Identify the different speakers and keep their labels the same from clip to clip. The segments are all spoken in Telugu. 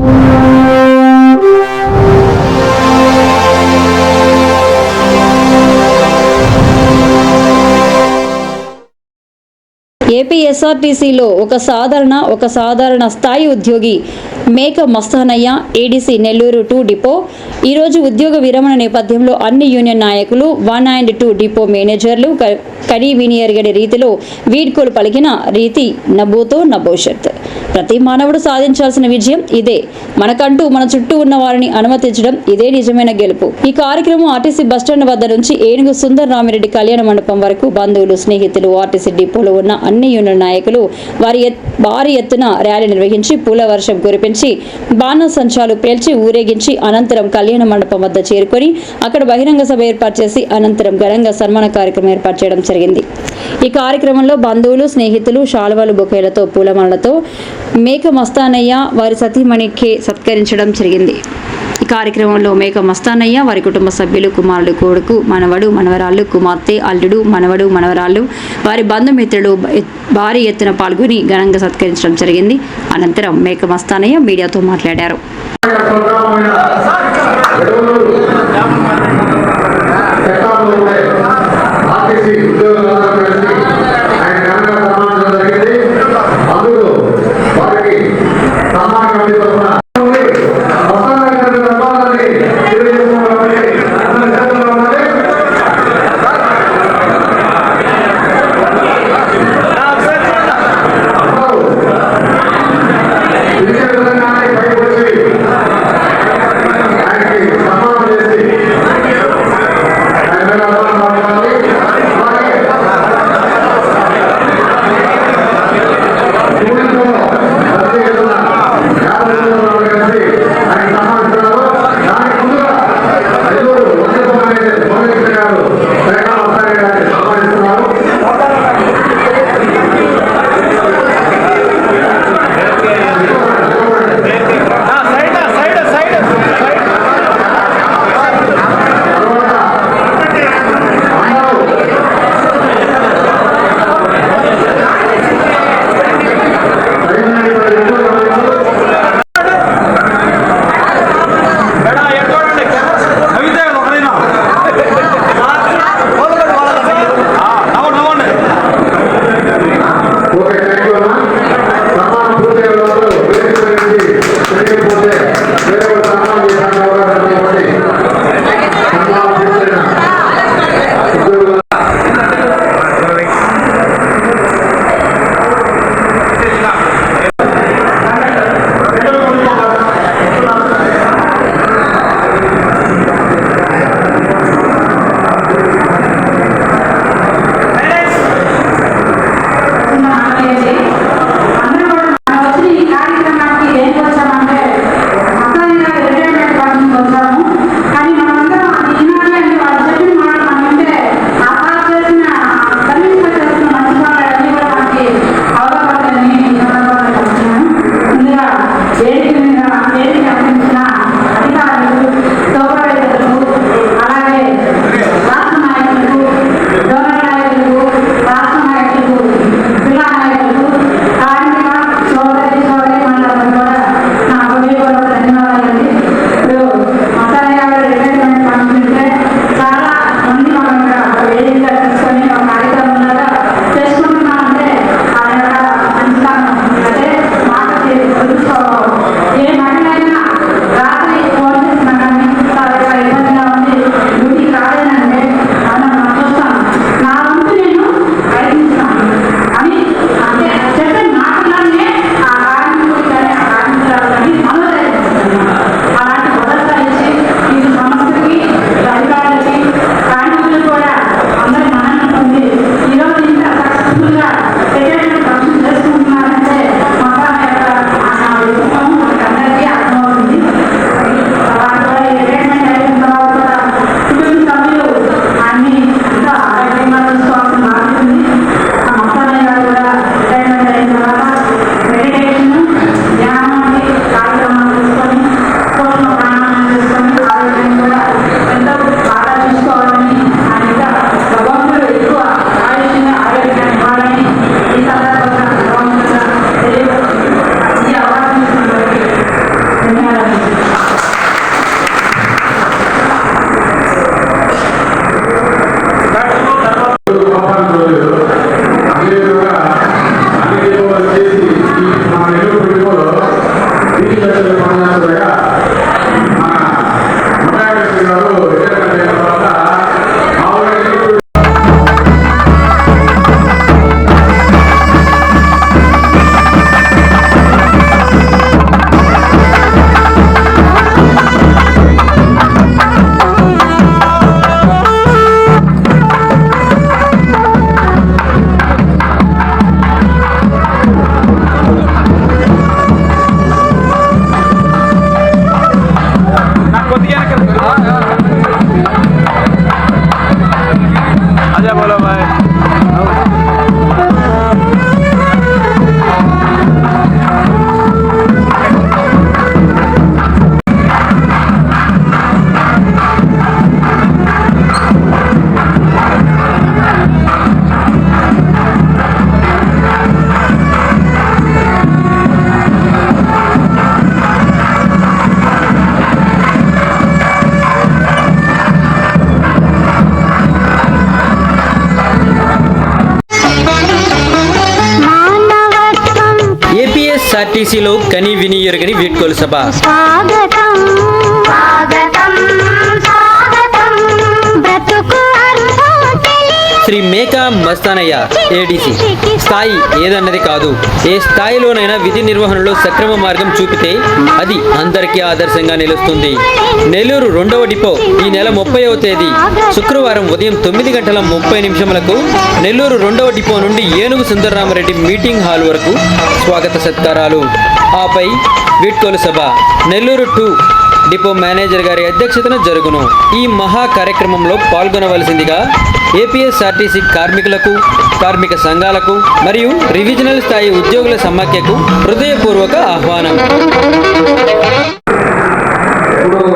Speaker 1: you. ఏపీఎస్ఆర్టీసీలో ఒక సాధారణ ఒక సాధారణ స్థాయి ఉద్యోగి Meka Mastanaiah ADC Nellore two depot. ఈరోజు ఉద్యోగ విరమణ నేపథ్యంలో అన్ని యూనియన్ నాయకులు వన్ అండ్ టూ డిపో మేనేజర్లు క- కనీ వినియర్గడి రీతిలో వీడ్కోలు పలికిన రీతి నబోతో నభవిష్యత్. ప్రతి మానవుడు సాధించాల్సిన విజయం ఇదే. మనకంటూ మన చుట్టూ ఉన్న వారిని అనుమతించడం ఇదే నిజమైన గెలుపు. ఈ కార్యక్రమం ఆర్టీసీ బస్టాండ్ వద్ద నుంచి ఏనుగు సుందర్ రామిరెడ్డి కళ్యాణ మండపం వరకు బంధువులు స్నేహితులు ఆర్టీసీ డిపోలో ఉన్న అన్ని యూనియన్ నాయకులు వారి భారీ ఎత్తున ర్యాలీ నిర్వహించి పూల వర్షం కురిపించి బాణ సంచాలు పేల్చి ఊరేగించి అనంతరం కళ్యాణ మండపం వద్ద చేరుకొని అక్కడ బహిరంగ సభ ఏర్పాటు చేసి అనంతరం ఘనంగా సన్మాన కార్యక్రమం ఏర్పాటు చేయడం జరిగింది. ఈ కార్యక్రమంలో బంధువులు స్నేహితులు శాలువాలు బొకేలతో పూలమాలతో మేక మస్తానయ్య వారి సతీమణికి సత్కరించడం జరిగింది. కార్యక్రమంలో మేక మస్తానయ్య వారి కుటుంబ సభ్యులు కుమారుడు కొడుకు మనవడు మనవరాళ్ళు కుమార్తె అల్లుడు మనవడు మనవరాళ్ళు వారి బంధుమిత్రులు భారీ ఎత్తున పాల్గొని ఘనంగా సత్కరించడం జరిగింది. అనంతరం మేక మస్తానయ్య మీడియాతో మాట్లాడారు.
Speaker 2: ఆర్టీసీలో కని విని ఎరుగని వీడ్కోలు సభ.
Speaker 3: స్వాగతం.
Speaker 2: శ్రీ మేకా మస్తానయ్య ఏడీసీ స్థాయి ఏదన్నది కాదు. ఏ స్థాయిలోనైనా విధి నిర్వహణలో సక్రమ మార్గం చూపితే అది అందరికీ ఆదర్శంగా నిలుస్తుంది. నెల్లూరు రెండవ డిపో ఈ నెల ముప్పైవ తేదీ. శుక్రవారం ఉదయం తొమ్మిది గంటల ముప్పై నిమిషములకు నెల్లూరు రెండవ డిపో నుండి ఏనుగు సుందరరామరెడ్డి మీటింగ్ హాల్ వరకు స్వాగత సత్కారాలు. ఆపై వీడ్కోలు సభ. నెల్లూరు టూ డిపో మేనేజర్ గారి అధ్యక్షతన జరుగును. ఈ మహా కార్యక్రమంలో పాల్గొనవలసిందిగా ఏపీఎస్ఆర్టీసీ కార్మికులకు కార్మిక సంఘాలకు మరియు రివిజనల్ స్థాయి ఉద్యోగుల సమాఖ్యకు హృదయపూర్వక ఆహ్వానం.
Speaker 4: ఇప్పుడు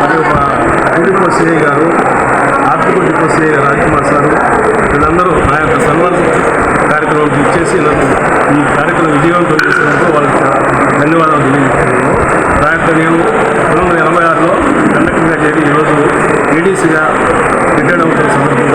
Speaker 5: మరియు మా గుడిపో సిఐ గారు ఆర్థిక గుడిపో సిఐ రాజ్కుమార్ సారు వీళ్ళందరూ నా యొక్క సన్మాన కార్యక్రమం ఇచ్చేసి నన్ను ఈ కార్యక్రమం విజయవంతం చేసినందుకు వాళ్ళకి ధన్యవాదాలు తెలియజేస్తున్నాను. నా యొక్క నేను రెండు వందల ఎనభై ఆరులో కండక్టర్గా చేరి ఈరోజు ఏడీసీగా రిటైర్డ్ అవుతున్న
Speaker 6: సందర్భంలో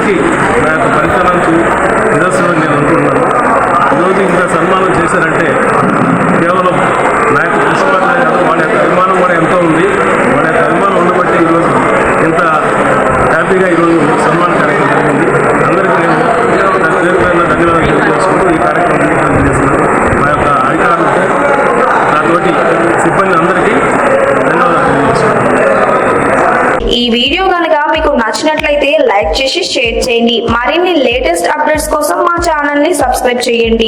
Speaker 6: aquí. మరిన్ని లేటెస్ట్ అప్డేట్స్ కోసం మా ఛానల్ని సబ్స్క్రైబ్ చేయండి.